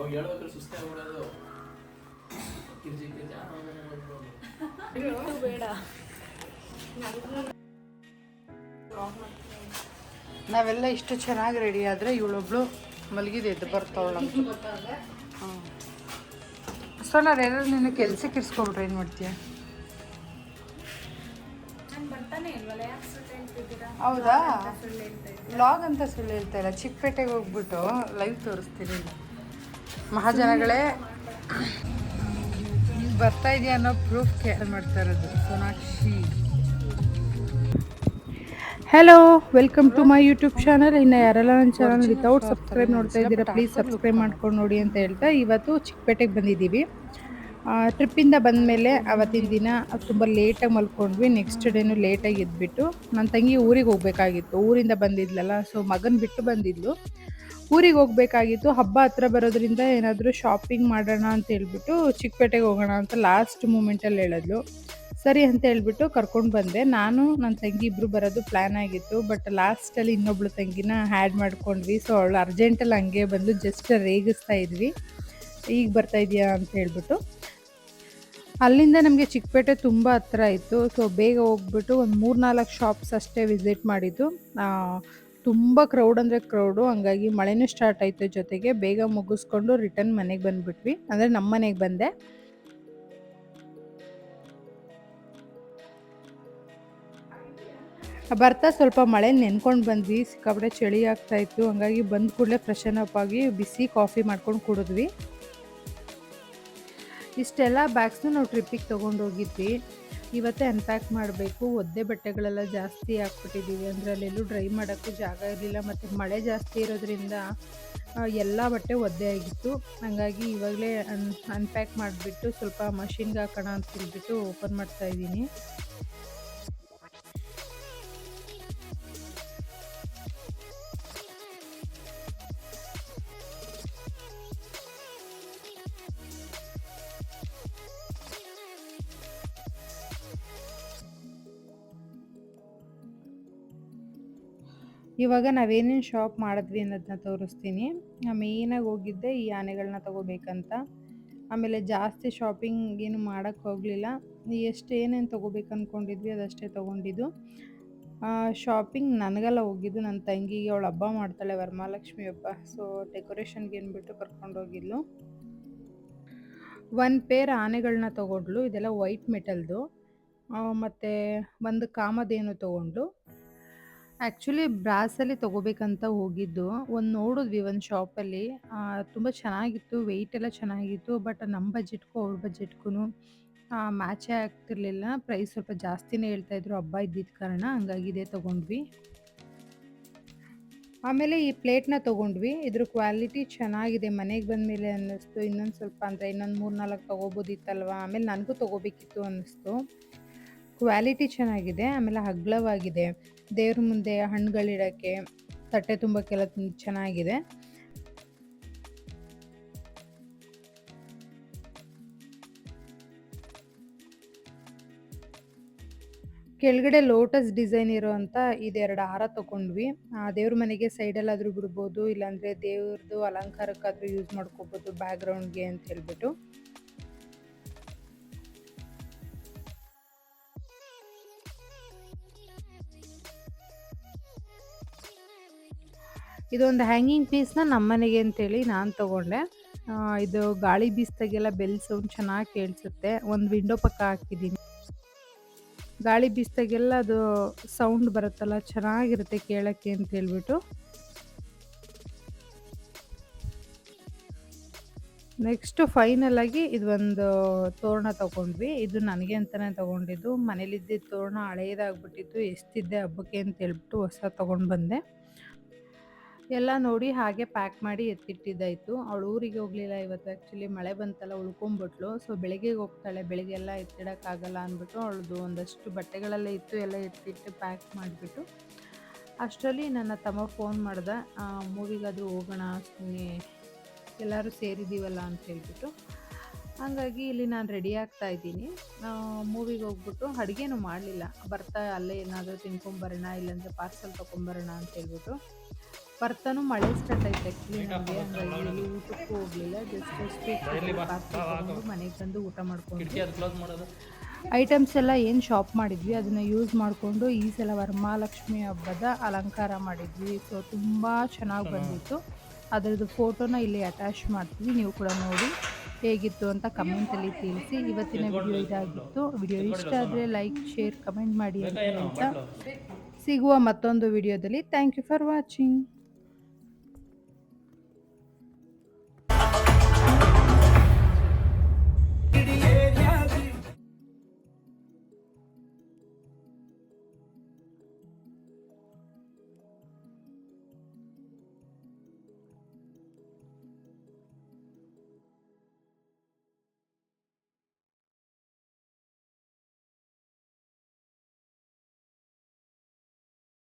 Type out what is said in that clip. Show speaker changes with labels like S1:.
S1: ಅವಾಗ ಹೇಳ್ಬೇಕಾದ್ರೆ ಸುಸ್ತೆ ಆಗ್ಬಿಡೋದು ಕಿರ್ಜಿ.
S2: ಬೇಡ.
S3: ನಾವೆಲ್ಲ ಇಷ್ಟು ಚೆನ್ನಾಗಿ ರೆಡಿ ಆದರೆ ಇವಳೊಬ್ಳು ಮಲಗಿದೆ ಎದ್ದು ಬರ್ತಾವಳ. ಹಾಂ. ಸೊ ನಾನು ಏನಾದ್ರು ನಿನ್ನ ಕೆಲ್ಸಕ್ಕೆ ಇರ್ಸ್ಕೊಬಿಟ್ರೆ ಏನು ಮಾಡ್ತೀಯ?
S2: ನಾನು ಬರ್ತಾನೆ ಇಲ್ವಲ್ಲ? ಯಾಕೆ ಸುಳ್ಳು ಹೇಳ್ತಿದ್ದೀರಾ?
S3: ಹೌದಾ? ವ್ಲಾಗ್ ಅಂತ ಸುಳ್ಳು ಹೇಳ್ತಾ ಇಲ್ಲ. ಚಿಕ್ಕಪೇಟೆಗೆ ಹೋಗ್ಬಿಟ್ಟು ಲೈವ್ ತೋರಿಸ್ತೀನಿ ಮಹಾಜನಗಳೇ ಬರ್ತಾ ಇದೆಯಾ ಅನ್ನೋ ಪ್ರೂಫ್ ಕೇರ್ ಮಾಡ್ತಾ ಇರೋದು, Sonakshi. Hello welcome to my YouTube channel ಇನ್ನು ಯಾರೆಲ್ಲ ನನ್ನ ಚಾನಲ್ ವಿತೌಟ್ ಸಬ್ಸ್ಕ್ರೈಬ್ ನೋಡ್ತಾ ಇದ್ದೀರಾ ಪ್ಲೀಸ್ ಸಬ್ಸ್ಕ್ರೈಬ್ ಮಾಡ್ಕೊಂಡು ನೋಡಿ ಅಂತ ಹೇಳ್ತಾ ಇವತ್ತು ಚಿಕ್ಕಪೇಟೆಗೆ ಬಂದಿದ್ದೀವಿ. ಟ್ರಿಪ್ಪಿಂದ ಬಂದಮೇಲೆ ಅವತ್ತಿನ ದಿನ ತುಂಬ ಲೇಟಾಗಿ ಮಲ್ಕೊಂಡ್ವಿ. ನೆಕ್ಸ್ಟ್ ಡೇನು ಲೇಟಾಗಿ ಎದ್ಬಿಟ್ಟು ನನ್ನ ತಂಗಿ ಊರಿಗೆ ಹೋಗಬೇಕಾಗಿತ್ತು. ಊರಿಂದ ಬಂದಿದ್ಲಲ್ಲ ಸೊ ಮಗನ ಬಿಟ್ಟು ಬಂದಿದ್ಲು. ಊರಿಗೆ ಹೋಗ್ಬೇಕಾಗಿತ್ತು. ಹಬ್ಬ ಹತ್ರ ಬರೋದ್ರಿಂದ ಏನಾದರೂ ಶಾಪಿಂಗ್ ಮಾಡೋಣ ಅಂತ ಹೇಳ್ಬಿಟ್ಟು ಚಿಕ್ಕಪೇಟೆಗೆ ಹೋಗೋಣ ಅಂತ ಲಾಸ್ಟ್ ಮೂಮೆಂಟಲ್ಲಿ ಹೇಳಿದ್ಲು. ಸರಿ ಅಂತ ಹೇಳ್ಬಿಟ್ಟು ಕರ್ಕೊಂಡು ಬಂದೆ. ನಾನು ನನ್ನ ತಂಗಿ ಇಬ್ಬರು ಬರೋದು ಪ್ಲ್ಯಾನ್ ಆಗಿತ್ತು. ಬಟ್ ಲಾಸ್ಟಲ್ಲಿ ಇನ್ನೊಬ್ಳು ತಂಗಿನ ಹ್ಯಾಡ್ ಮಾಡ್ಕೊಂಡ್ವಿ. ಸೊ ಅವಳು ಅರ್ಜೆಂಟಲ್ಲಿ ಹಂಗೆ ಬಂದು ಜಸ್ಟ್ ರೇಗಿಸ್ತಾ ಇದ್ವಿ. ಈಗ ಬರ್ತಾ ಇದೆಯಾ ಅಂತ ಹೇಳ್ಬಿಟ್ಟು. ಅಲ್ಲಿಂದ ನಮಗೆ ಚಿಕ್ಕಪೇಟೆ ತುಂಬ ಹತ್ರ ಇತ್ತು. ಸೊ ಬೇಗ ಹೋಗ್ಬಿಟ್ಟು ಒಂದು ಮೂರು ನಾಲ್ಕು ಶಾಪ್ಸ್ ಅಷ್ಟೇ ವಿಸಿಟ್ ಮಾಡಿದ್ದು. ತುಂಬ ಕ್ರೌಡ್ ಅಂದರೆ ಕ್ರೌಡು ಹಂಗಾಗಿ ಮಳೆನೂ ಸ್ಟಾರ್ಟ್ ಆಯಿತು ಜೊತೆಗೆ ಬೇಗ ಮುಗಿಸ್ಕೊಂಡು ರಿಟರ್ನ್ ಮನೆಗೆ ಬಂದುಬಿಟ್ವಿ. ಅಂದರೆ ನಮ್ಮ ಮನೆಗೆ ಬಂದೆ. ಬರ್ತಾ ಸ್ವಲ್ಪ ಮಳೆ ನೆನ್ಕೊಂಡು ಬಂದ್ವಿ. ಸಿಕ್ಕಾಪಟ್ಟೆ ಚಳಿ ಆಗ್ತಾ ಇತ್ತು. ಹಂಗಾಗಿ ಬಂದ ಕೂಡಲೇ ಫ್ರೆಶನ್ ಅಪ್ ಆಗಿ ಬಿಸಿ ಕಾಫಿ ಮಾಡ್ಕೊಂಡು ಕುಡಿದ್ವಿ. ಇಷ್ಟೆಲ್ಲ ಬ್ಯಾಗ್ಸ್ನ ನಾವು ಟ್ರಿಪ್ಪಿಗೆ ತೊಗೊಂಡು ಹೋಗಿದ್ವಿ. ಇವತ್ತೇ ಅನ್ಪ್ಯಾಕ್ ಮಾಡಬೇಕು, ಒದ್ದೆ ಬಟ್ಟೆಗಳೆಲ್ಲ ಜಾಸ್ತಿ ಹಾಕ್ಬಿಟ್ಟಿದ್ದೀವಿ ಅಂದರೆ ಅಲ್ಲೆಲ್ಲೂ ಡ್ರೈ ಮಾಡೋಕ್ಕೂ ಜಾಗ ಇರಲಿಲ್ಲ, ಮತ್ತು ಮಳೆ ಜಾಸ್ತಿ ಇರೋದ್ರಿಂದ ಎಲ್ಲ ಬಟ್ಟೆ ಒದ್ದೆ ಆಗಿತ್ತು. ಹಾಗಾಗಿ ಇವಾಗಲೇ ಅನ್ ಅನ್ಪ್ಯಾಕ್ ಮಾಡಿಬಿಟ್ಟು ಸ್ವಲ್ಪ ಮಷಿನ್ಗೆ ಹಾಕೋಣ ಅಂತ ಹೇಳ್ಬಿಟ್ಟು ಓಪನ್ ಮಾಡ್ತಾ ಇವಾಗ ನಾವೇನೇನು ಶಾಪ್ ಮಾಡಿದ್ವಿ ಅನ್ನೋದನ್ನ ತೋರಿಸ್ತೀನಿ. ಮೇಯ್ನಾಗಿ ಹೋಗಿದ್ದೆ ಈ ಆನೆಗಳನ್ನ ತೊಗೋಬೇಕಂತ. ಆಮೇಲೆ ಜಾಸ್ತಿ ಶಾಪಿಂಗ್ ಏನು ಮಾಡೋಕ್ಕೆ ಹೋಗಲಿಲ್ಲ. ಎಷ್ಟು ಏನೇನು ತೊಗೋಬೇಕು ಅಂದ್ಕೊಂಡಿದ್ವಿ ಅದಷ್ಟೇ ತೊಗೊಂಡಿದ್ದು. ಶಾಪಿಂಗ್ ನನಗೆಲ್ಲ ಹೋಗಿದ್ದು. ನನ್ನ ತಂಗಿಗೆ ಅವಳು ಹಬ್ಬ ಮಾಡ್ತಾಳೆ, ವರಮಹಾಲಕ್ಷ್ಮಿ ಹಬ್ಬ. ಸೊ ಡೆಕೋರೇಷನ್ಗೆ ಏನ್ಬಿಟ್ಟು ಕರ್ಕೊಂಡು ಹೋಗಿದ್ಲು. ಒಂದು ಪೇರ್ ಆನೆಗಳನ್ನ ತೊಗೊಂಡ್ಲು ಇದೆಲ್ಲ ವೈಟ್ ಮೆಟಲ್ದು ಮತ್ತು ಒಂದು ಕಾಮದೇನು ತೊಗೊಂಡ್ಲು ಆ್ಯಕ್ಚುಲಿ ಬ್ರಾಸಲ್ಲಿ ತೊಗೋಬೇಕಂತ ಹೋಗಿದ್ದು. ಒಂದು ನೋಡಿದ್ವಿ ಒಂದು ಶಾಪಲ್ಲಿ ತುಂಬ ಚೆನ್ನಾಗಿತ್ತು ವೆಯ್ಟ್ ಎಲ್ಲ ಚೆನ್ನಾಗಿತ್ತು ಬಟ್ ನಮ್ಮ ಬಜೆಟ್ಗೂ ಅವ್ರ ಬಜೆಟ್ಗೂ ಮ್ಯಾಚೇ ಆಗ್ತಿರ್ಲಿಲ್ಲ. ಪ್ರೈಸ್ ಸ್ವಲ್ಪ ಜಾಸ್ತಿನೇ ಹೇಳ್ತಾ ಇದ್ರು. ಹಬ್ಬ ಇದ್ದಿದ್ದ ಕಾರಣ ಹಂಗಾಗಿ ಇದೇ ತೊಗೊಂಡ್ವಿ. ಆಮೇಲೆ ಈ ಪ್ಲೇಟ್ನ ತೊಗೊಂಡ್ವಿ. ಇದ್ರ ಕ್ವಾಲಿಟಿ ಚೆನ್ನಾಗಿದೆ. ಮನೆಗೆ ಬಂದಮೇಲೆ ಅನ್ನಿಸ್ತು. ಇನ್ನೊಂದು ಸ್ವಲ್ಪ ಅಂದರೆ ಇನ್ನೊಂದು ಮೂರು ನಾಲ್ಕು ತೊಗೋಬೋದಿತ್ತಲ್ವ? ಆಮೇಲೆ ನನಗೂ ತೊಗೋಬೇಕಿತ್ತು ಅನ್ನಿಸ್ತು. ಕ್ವಾಲಿಟಿ ಚೆನ್ನಾಗಿದೆ, ಆಮೇಲೆ ಹಗ್ಲವಾಗಿದೆ. ದೇವ್ರ ಮುಂದೆ ಹಣ್ಣುಗಳಿಡೋಕ್ಕೆ ತಟ್ಟೆ ತುಂಬಕ್ಕೆಲ್ಲ ತುಂಬ ಚೆನ್ನಾಗಿದೆ. ಕೆಳಗಡೆ ಲೋಟಸ್ ಡಿಸೈನ್ ಇರೋವಂಥ ಇದೆರಡು ಹಾರ ತೊಗೊಂಡ್ವಿ. ದೇವ್ರ ಮನೆಗೆ ಸೈಡಲ್ಲಾದರೂ ಬಿಡ್ಬೋದು, ಇಲ್ಲಾಂದರೆ ದೇವ್ರದ್ದು ಅಲಂಕಾರಕ್ಕಾದರೂ ಯೂಸ್ ಮಾಡ್ಕೋಬೋದು ಬ್ಯಾಕ್ಗ್ರೌಂಡ್ಗೆ ಅಂತ ಹೇಳ್ಬಿಟ್ಟು. ಇದೊಂದು ಹ್ಯಾಂಗಿಂಗ್ ಪೀಸ್ನ ನಮ್ಮ ಮನೆಗೆ ಅಂತೇಳಿ ನಾನು ತೊಗೊಂಡೆ. ಇದು ಗಾಳಿ ಬೀಸ್ದಾಗೆಲ್ಲ ಬೆಲ್ ಸೌಂಡ್ ಚೆನ್ನಾಗಿ ಕೇಳಿಸುತ್ತೆ. ಒಂದು ವಿಂಡೋ ಪಕ್ಕ ಹಾಕಿದ್ದೀನಿ ಗಾಳಿ ಬೀಸ್ದಾಗೆಲ್ಲ ಅದು ಸೌಂಡ್ ಬರುತ್ತಲ್ಲ, ಚೆನ್ನಾಗಿರುತ್ತೆ ಕೇಳೋಕ್ಕೆ ಅಂತ ಹೇಳ್ಬಿಟ್ಟು. ನೆಕ್ಸ್ಟು ಫೈನಲಾಗಿ ಇದೊಂದು ತೋರಣ ತೊಗೊಂಡ್ವಿ. ಇದು ನನಗೆ ಅಂತಲೇ ತೊಗೊಂಡಿದ್ದು. ಮನೇಲಿದ್ದ ತೋರಣ ಹಳೇದಾಗ್ಬಿಟ್ಟಿತ್ತು ಎಷ್ಟಿದ್ದೆ ಹಬ್ಬಕ್ಕೆ ಅಂತ ಹೇಳ್ಬಿಟ್ಟು ಹೊಸ ತೊಗೊಂಡು ಬಂದೆ. ಎಲ್ಲ ನೋಡಿ ಹಾಗೆ ಪ್ಯಾಕ್ ಮಾಡಿ ಎತ್ತಿಟ್ಟಿದ್ದಾಯಿತು. ಅವಳು ಊರಿಗೆ ಹೋಗಲಿಲ್ಲ ಇವತ್ತು ಆ್ಯಕ್ಚುಲಿ ಮಳೆ ಬಂತಲ್ಲ ಉಳ್ಕೊಂಬಿಟ್ಲು. ಸೊ ಬೆಳಗ್ಗೆ ಹೋಗ್ತಾಳೆ. ಬೆಳಿಗ್ಗೆ ಎಲ್ಲ ಎತ್ತಿಡೋಕ್ಕಾಗಲ್ಲ ಅಂದ್ಬಿಟ್ಟು ಅವಳದು ಒಂದಷ್ಟು ಬಟ್ಟೆಗಳೆಲ್ಲ ಇತ್ತು, ಎಲ್ಲ ಎತ್ತಿಟ್ಟು ಪ್ಯಾಕ್ ಮಾಡಿಬಿಟ್ಟು ಅಷ್ಟರಲ್ಲಿ ನನ್ನ ತಮ್ಮ ಫೋನ್ ಮಾಡ್ದೆ ಮೂವಿಗಾದರೂ ಹೋಗೋಣ ಸುಮ್ಮನೆ ಎಲ್ಲರೂ ಸೇರಿದ್ದೀವಲ್ಲ ಅಂತ ಹೇಳ್ಬಿಟ್ಟು. ಹಾಗಾಗಿ ಇಲ್ಲಿ ನಾನು ರೆಡಿ ಆಗ್ತಾ ಇದ್ದೀನಿ. ಮೂವಿಗೆ ಹೋಗ್ಬಿಟ್ಟು ಅಡುಗೆನೂ ಮಾಡಲಿಲ್ಲ. ಬರ್ತಾ ಅಲ್ಲೇ ಏನಾದರೂ ತಿನ್ಕೊಂಬರೋಣ, ಇಲ್ಲಾಂದರೆ ಪಾರ್ಸಲ್ ತೊಗೊಂಬರೋಣ ಅಂತ ಹೇಳ್ಬಿಟ್ಟು. ಬರ್ತಾನು ಮಳೆ ಸ್ಟಾರ್ಟ್ ಆಯ್ತು ಆ್ಯಕ್ಚುಲಿ ನಮಗೆ ಹಂಗಾಗಿ ಊಟಕ್ಕೂ ಹೋಗಲಿಲ್ಲ ಜಸ್ಟ್ ಮನೆಗೆ ಬಂದು ಊಟ ಮಾಡ್ಕೊಂಡು ಐಟಮ್ಸ್ ಎಲ್ಲ ಏನು ಶಾಪ್ ಮಾಡಿದ್ವಿ ಅದನ್ನು ಯೂಸ್ ಮಾಡಿಕೊಂಡು ಈ ಸಲ ವರಮಹಾಲಕ್ಷ್ಮಿ ಹಬ್ಬದ ಅಲಂಕಾರ ಮಾಡಿದ್ವಿ. ಸೊ ತುಂಬ ಚೆನ್ನಾಗಿ ಬಂದಿತ್ತು. ಅದರದ್ದು ಫೋಟೋನ ಇಲ್ಲಿ ಅಟ್ಯಾಚ್ ಮಾಡ್ತೀವಿ ನೀವು ಕೂಡ ನೋಡಿ ಹೇಗಿತ್ತು ಅಂತ ಕಮೆಂಟಲ್ಲಿ ತಿಳಿಸಿ. ಇವತ್ತಿನ ವಿಡಿಯೋ ಇದಾಗಿತ್ತು. ವಿಡಿಯೋ ಇಷ್ಟ ಆದರೆ ಲೈಕ್ ಶೇರ್ ಕಮೆಂಟ್ ಮಾಡಿ ಅಂತ ಹೇಳ್ತಾ. ಸಿಗುವ ಮತ್ತೊಂದು ವಿಡಿಯೋದಲ್ಲಿ ಥ್ಯಾಂಕ್ ಯು ಫಾರ್ ವಾಚಿಂಗ್